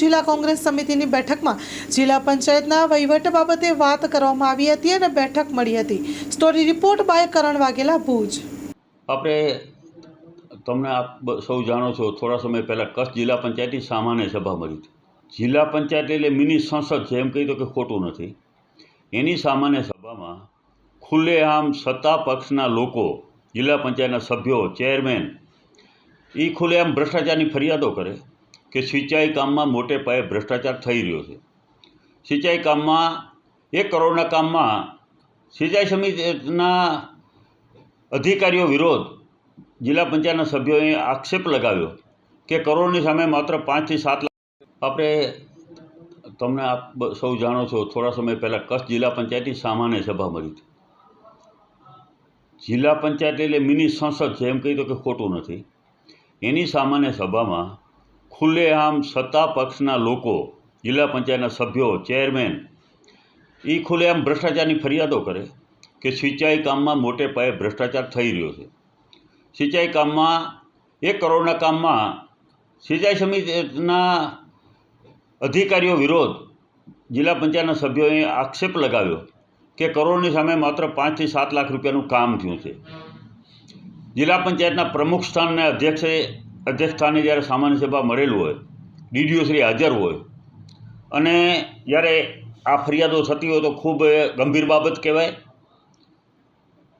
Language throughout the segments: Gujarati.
જિલ્લા કોંગ્રેસ સમિતિની બેઠકમાં જિલ્લા પંચાયતના વહીવટ બાબતે વાત કરવામાં આવી હતી અને બેઠક મળી હતી. Story report by Karan Vaghela, Bhuj. આપણે તમને આપ સૌ જાણો છો, થોડા સમય પહેલાં કચ્છ જિલ્લા પંચાયતની સામાન્ય સભા મળી હતી. જિલ્લા પંચાયત એટલે મિની સંસદ છે, એમ કહી દો કે ખોટું નથી. એની સામાન્ય સભામાં ખુલ્લેઆમ સત્તા પક્ષના લોકો, જિલ્લા પંચાયતના સભ્યો, ચેરમેન એ ખુલ્લેઆમ ભ્રષ્ટાચારની ફરિયાદો કરે. કે સિંચાઈ કામમાં મોટે પાયે ભ્રષ્ટાચાર થઈ રહ્યો છે. સિંચાઈ કામમાં, એક કરોડના કામમાં સિંચાઈ સમિતિના અધિકારીઓ વિરોધ જિલ્લા પંચાયતના સભ્યોએ આક્ષેપ લગાવ્યો કે કરોડની સામે માત્ર પાંચથી સાત લાખ આપણે તમને આપ સૌ જાણો છો, થોડા સમય પહેલાં કચ્છ જિલ્લા પંચાયતની સામાન્ય સભા મળી હતી. જિલ્લા પંચાયત એટલે મિની સંસદ છે, એમ કહી દો કે ખોટું નથી. એની સામાન્ય સભામાં ખુલ્લેઆમ સત્તા પક્ષના લોકો, જિલ્લા પંચાયતના સભ્યો, ચેરમેન એ ખુલ્લેઆમ ભ્રષ્ટાચારની ફરિયાદો કરે કે સિંચાઈ કામમાં મોટે પાયે ભ્રષ્ટાચાર થઈ રહ્યો છે. સિંચાઈ કામમાં, એક કરોડના કામમાં સિંચાઈ સમિતિના અધિકારીઓ વિરોધ જિલ્લા પંચાયતના સભ્યોએ આક્ષેપ લગાવ્યો કે કરોડની સામે માત્ર પાંચથી સાત લાખ રૂપિયાનું કામ થયું છે. જિલ્લા પંચાયતના પ્રમુખ સ્થાનને અધ્યક્ષે અધ્યક્ષ સ્થાને જ્યારે સામાન્ય સભા મળેલું હોય, ડીડીઓ શ્રી હાજર હોય અને જ્યારે આ ફરિયાદો થતી હોય તો ખૂબ ગંભીર બાબત કહેવાય.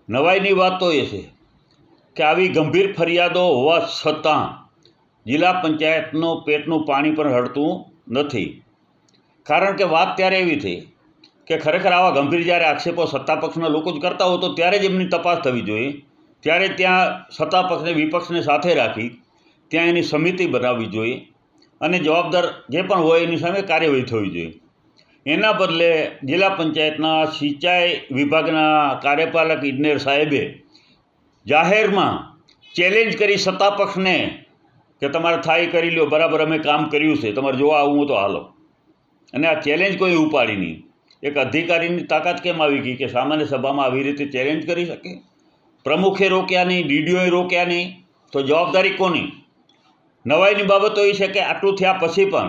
નવાઈની વાત તો એ છે કે આવી ગંભીર ફરિયાદો હોવા છતાં જિલ્લા પંચાયતનું પેટનું પાણી પણ હળતું નથી. કારણ કે વાત ત્યારે એવી થઈ કે ખરેખર આવા ગંભીર જ્યારે આક્ષેપો સત્તાપક્ષના લોકો જ કરતા હોય તો ત્યારે જ એમની તપાસ થવી જોઈએ. ત્યારે ત્યાં સત્તાપક્ષને વિપક્ષને સાથે રાખી ત્યાં એની સમિતિ બનાવવી જોઈએ અને જવાબદાર જે પણ હોય એની સામે કાર્યવાહી થવી જોઈએ. એના બદલે જિલ્લા પંચાયતના સિંચાઈ વિભાગના કાર્યપાલક ઇજનેર સાહેબે જાહેરમાં ચેલેન્જ કરી સત્તાપક્ષને કે તમારે થાય કરી લ્યો બરાબર અમે કામ કર્યું છે, તમારે જોવા આવું તો હાલો. અને આ ચેલેન્જ કોઈ ઉપાડી નહીં. એક અધિકારીની તાકાત કેમ આવી ગઈ કે સામાન્ય સભામાં આવી રીતે ચેલેન્જ કરી શકે? પ્રમુખે રોક્યા નહીં, ડીડીઓએ રોક્યા નહીં, તો જવાબદારી કોની? નવાઈની બાબત એ છે કે આટલું થયા પછી પણ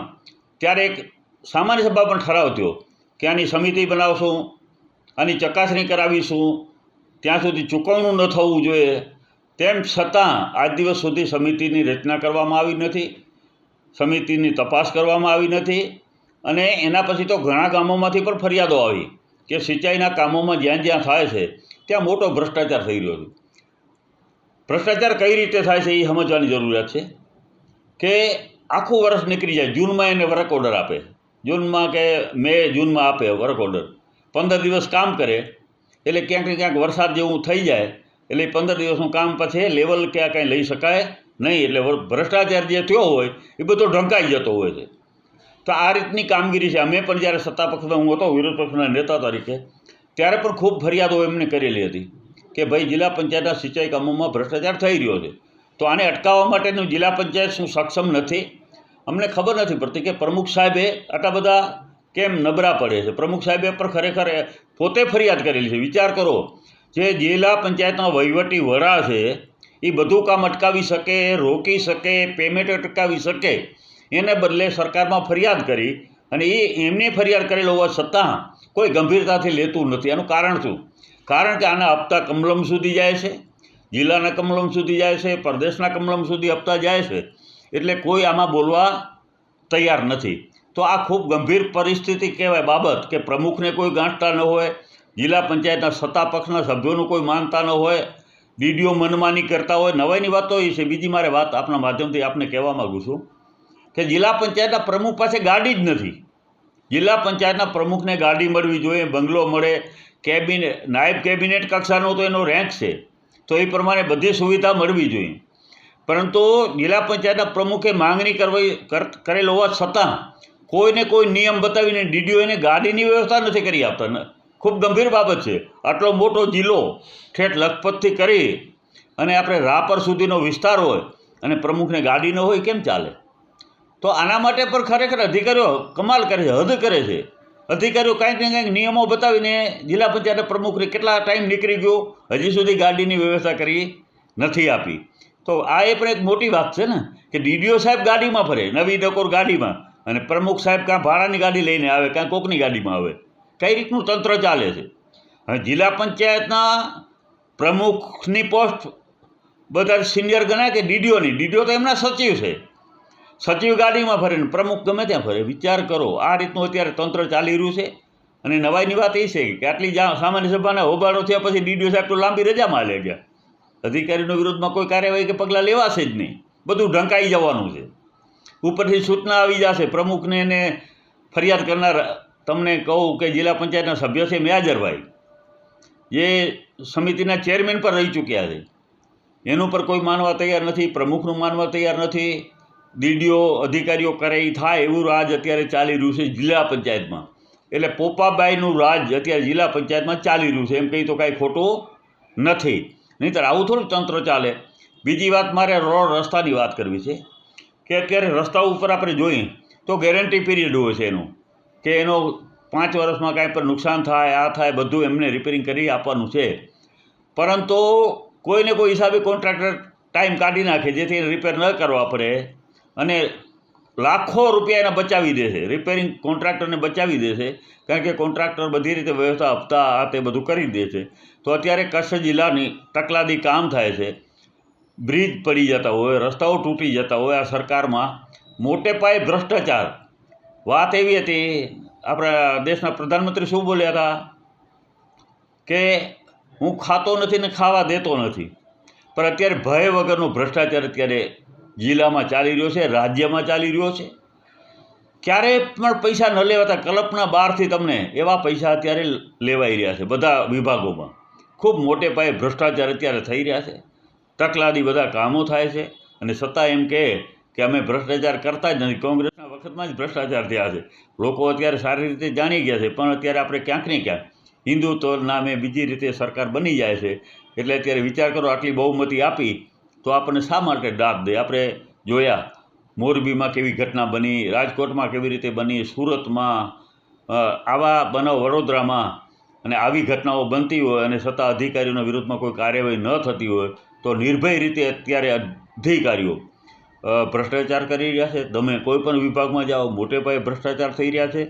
ત્યારે એક સામાન્ય સભા પણ ઠરાવ થયો કે આની સમિતિ બનાવશું, આની ચકાસણી કરાવીશું, ત્યાં સુધી ચૂકવણું ન થવું જોઈએ. તેમ છતાં આજ દિવસ સુધી સમિતિની રચના કરવામાં આવી નથી, સમિતિની તપાસ કરવામાં આવી નથી અને એના પછી તો ઘણા ગામોમાંથી પણ ફરિયાદો આવી કે સિંચાઈના કામોમાં જ્યાં જ્યાં થાય છે ત્યાં મોટો ભ્રષ્ટાચાર થઈ રહ્યો છે. ભ્રષ્ટાચાર કઈ રીતે થાય છે એ સમજવાની જરૂરિયાત છે? કે આખું વર્ષ નીકળી જાય. જૂનમાં એને વર્ક ઓર્ડર આપે. જૂનમાં કે મે જૂનમાં આપે વર્ક ઓર્ડર પંદર દિવસ કામ કરે. એટલે ક્યાંક ને ક્યાંક વરસાદ જેવું થઈ જાય. એટલે પંદર દિવસનું કામ પછી લેવલ ક્યાં કાંઈ લઈ શકાય નહીં. એટલે ભ્રષ્ટાચાર જે થયો હોય, એ બધો ઢંકાઈ જતો હોય છે. તો આ રીતની કામગીરી છે. અમે પણ જ્યારે સત્તા પક્ષમાં હું હતો, વિરોધ પક્ષના નેતા તરીકે, ત્યારે પણ ખૂબ ફરિયાદો એમને કરેલી હતી કે ભાઈ જિલ્લા પંચાયતના સિંચાઈ કામોમાં ભ્રષ્ટાચાર થઈ રહ્યો છે. તો આને અટકાવવા માટેનું જિલ્લા પંચાયત શું સક્ષમ નથી? અમને ખબર નથી પડતી કે પ્રમુખ સાહેબે આટલા બધા કેમ નબળા પડે છે? પ્રમુખ સાહેબે પણ ખરેખર પોતે ફરિયાદ કરેલી છે. વિચાર કરો, જે જિલ્લા પંચાયતના વહીવટી વડા છે એ બધું કામ અટકાવી શકે, રોકી શકે પેમેન્ટ અટકાવી શકે, એને બદલે સરકારમાં ફરિયાદ કરી અને એ એમને ફરિયાદ કરેલો હોવા છતાં કોઈ ગંભીરતાથી લેતું નથી. એનું કારણ શું? કારણ કે આના હપ્તા કમલમ સુધી જાય છે. જિલ્લાના કમલમ સુધી જાય છે, પરદેશના કમલમ સુધી હપ્તા જાય છે. એટલે કોઈ આમાં બોલવા તૈયાર નથી. તો આ ખૂબ ગંભીર પરિસ્થિતિ કહેવાય બાબત કે પ્રમુખને કોઈ ગાંઠતા ન હોય, જિલ્લા પંચાયતના સત્તા પક્ષના સભ્યોનું કોઈ માનતા ન હોય ડીડીઓ મનમાની કરતા હોય. નવાઈની વાત તો એ છે, બીજી મારે વાત આપના માધ્યમથી આપને કહેવા માગું છું કે જિલ્લા પંચાયતના પ્રમુખ પાસે ગાડી જ નથી. જિલ્લા પંચાયતના પ્રમુખને ગાડી મળવી જોઈએ, બંગલો મળે કેબિનેટ નાયબ કેબિનેટ કક્ષાનો તો એનો રેન્ક છે. તો એ પ્રમાણે બધી સુવિધા મળવી જોઈએ. પરંતુ જિલ્લા પંચાયતના પ્રમુખે માંગણી કરવી, કર- કરેલ હોવા છતાં કોઈને કોઈ નિયમ બતાવીને ડીડીઓ એને ગાડીની વ્યવસ્થા નથી કરી આપતા. ખૂબ ગંભીર બાબત છે. આટલો મોટો જિલ્લો ઠેઠ લખપતથી કરી અને આપણે રાપર સુધીનો વિસ્તાર હોય અને પ્રમુખને ગાડી ન હોય કેમ ચાલે? તો આના માટે પણ ખરેખર અધિકારીઓ કમાલ કરે છે, હદ કરે છે. અધિકારીઓ કાંઈક ને કાંઈક નિયમો બતાવીને જિલ્લા પંચાયત પ્રમુખને કેટલા ટાઈમ નીકળી ગયો, હજી સુધી ગાડીની વ્યવસ્થા કરી નથી આપી. તો આ એ પણ એક મોટી વાત છે ને, કે ડીડીઓ સાહેબ ગાડીમાં ફરે, નવી ડકોર ગાડીમાં, અને પ્રમુખ સાહેબ કાં ભાડાની ગાડી લઈને આવે કાં કોકની ગાડીમાં આવે. કઈ રીતનું તંત્ર ચાલે છે? હવે જિલ્લા પંચાયતના પ્રમુખની પોસ્ટ બધા સિનિયર ગણાય કે ડીડીઓની? ડીડીઓ તો એમના સચિવ છે. સચિવ ગાડીમાં ફરે ને પ્રમુખ ગમે ત્યાં ફરે. વિચાર કરો, આ રીતનું અત્યારે તંત્ર ચાલી રહ્યું છે. અને નવાઈની વાત એ છે કે આટલી સામાન્ય સભાના હોબાળો થયા પછી ડીડીઓ સાહેબ તો લાંબી રજામાં લે ગયા અધિકારીનો વિરોધમાં કોઈ કાર્યવાહી કે પગલાં લેવાશે જ નહીં. બધું ઢંકાઈ જવાનું છે. ઉપરથી સૂચના આવી જશે. પ્રમુખને એને ફરિયાદ કરનાર, તમને કહું કે જિલ્લા પંચાયતના સભ્ય છે મેજરભાઈ જે સમિતિના ચેરમેન પર રહી ચૂક્યા છે. એનું પર કોઈ માનવા તૈયાર નથી, પ્રમુખનું માનવા તૈયાર નથી. ડીડીઓ અધિકારીઓ કરે એ થાય એવું રાજ અત્યારે ચાલી રહ્યું છે જિલ્લા પંચાયતમાં. એટલે પોપાબાઈનું રાજ અત્યારે જિલ્લા પંચાયતમાં ચાલી રહ્યું છે. એમ કહી તો કાંઈ ખોટું નથી. નહીંતર આવું થોડું તંત્ર ચાલે. બીજી વાત મારે રોડ રસ્તાની વાત કરવી છે કે અત્યારે રસ્તા ઉપર આપણે જોઈએ તો ગેરંટી પીરિયડ હોય છે એનું. કે એનો પાંચ વર્ષમાં કાંઈ પણ નુકસાન થાય, આ થાય, બધું એમને રિપેરિંગ કરી આપવાનું છે. પરંતુ કોઈને કોઈ હિસાબે કોન્ટ્રાક્ટર ટાઈમ કાઢી નાખે જેથી રિપેર ન કરવા પડે. અને લાખો રૂપિયા એને બચાવી દે છે. રિપેરિંગ કોન્ટ્રાક્ટરને બચાવી દે છે. કારણ કે કોન્ટ્રાક્ટર બધી રીતે વ્યવસ્થા, હપ્તા, આ તે બધું કરી દે છે. તો અત્યારે કચ્છ જિલ્લાની તકલાદી કામ થાય છે. બ્રિજ પડી જતા હોય, રસ્તાઓ તૂટી જતા હોય, આ સરકારમાં મોટે પાયે ભ્રષ્ટાચાર. વાત એવી હતી, આપણા દેશના પ્રધાનમંત્રી શું બોલ્યા હતા? કે હું ખાતો નથી ને ખાવા દેતો નથી. પણ અત્યારે ભય વગરનો ભ્રષ્ટાચાર અત્યારે જિલ્લામાં ચાલી રહ્યો છે, રાજ્યમાં ચાલી રહ્યો છે. ક્યારેય પણ પૈસા ન લેવાતા કલ્પના બહારથી તમને એવા પૈસા અત્યારે લેવાઈ રહ્યા છે, બધા વિભાગોમાં. ખૂબ મોટે પાયે ભ્રષ્ટાચાર અત્યારે થઈ રહ્યા છે. તકલાદી બધા કામો થાય છે અને છતાં એમ કહે કે અમે ભ્રષ્ટાચાર કરતા જ નથી. કોંગ્રેસના વખતમાં જ ભ્રષ્ટાચાર થયા છે. લોકો અત્યારે સારી રીતે જાણી ગયા છે, પણ અત્યારે આપણે ક્યાંક ને ક્યાંક હિન્દુત્વ નામે બીજી રીતે સરકાર બની જાય છે. એટલે અત્યારે વિચાર કરો, આટલી બહુમતી આપી તો આપણને શા માટે દાદ દે? આપણે જોયા, મોરબીમાં કેવી ઘટના બની, રાજકોટમાં કેવી રીતે બની, સુરતમાં આવા બનાવ વડોદરામાં, અને આવી ઘટનાઓ બનતી હોય અને છતાં અધિકારીઓના વિરુદ્ધમાં કોઈ કાર્યવાહી ન થતી હોય, તો નિર્ભય રીતે અત્યારે અધિકારીઓ ભ્રષ્ટાચાર કરી રહ્યા છે. તમે કોઈ પણ વિભાગમાં જાઓ, મોટે પાયે ભ્રષ્ટાચાર થઈ રહ્યા છે.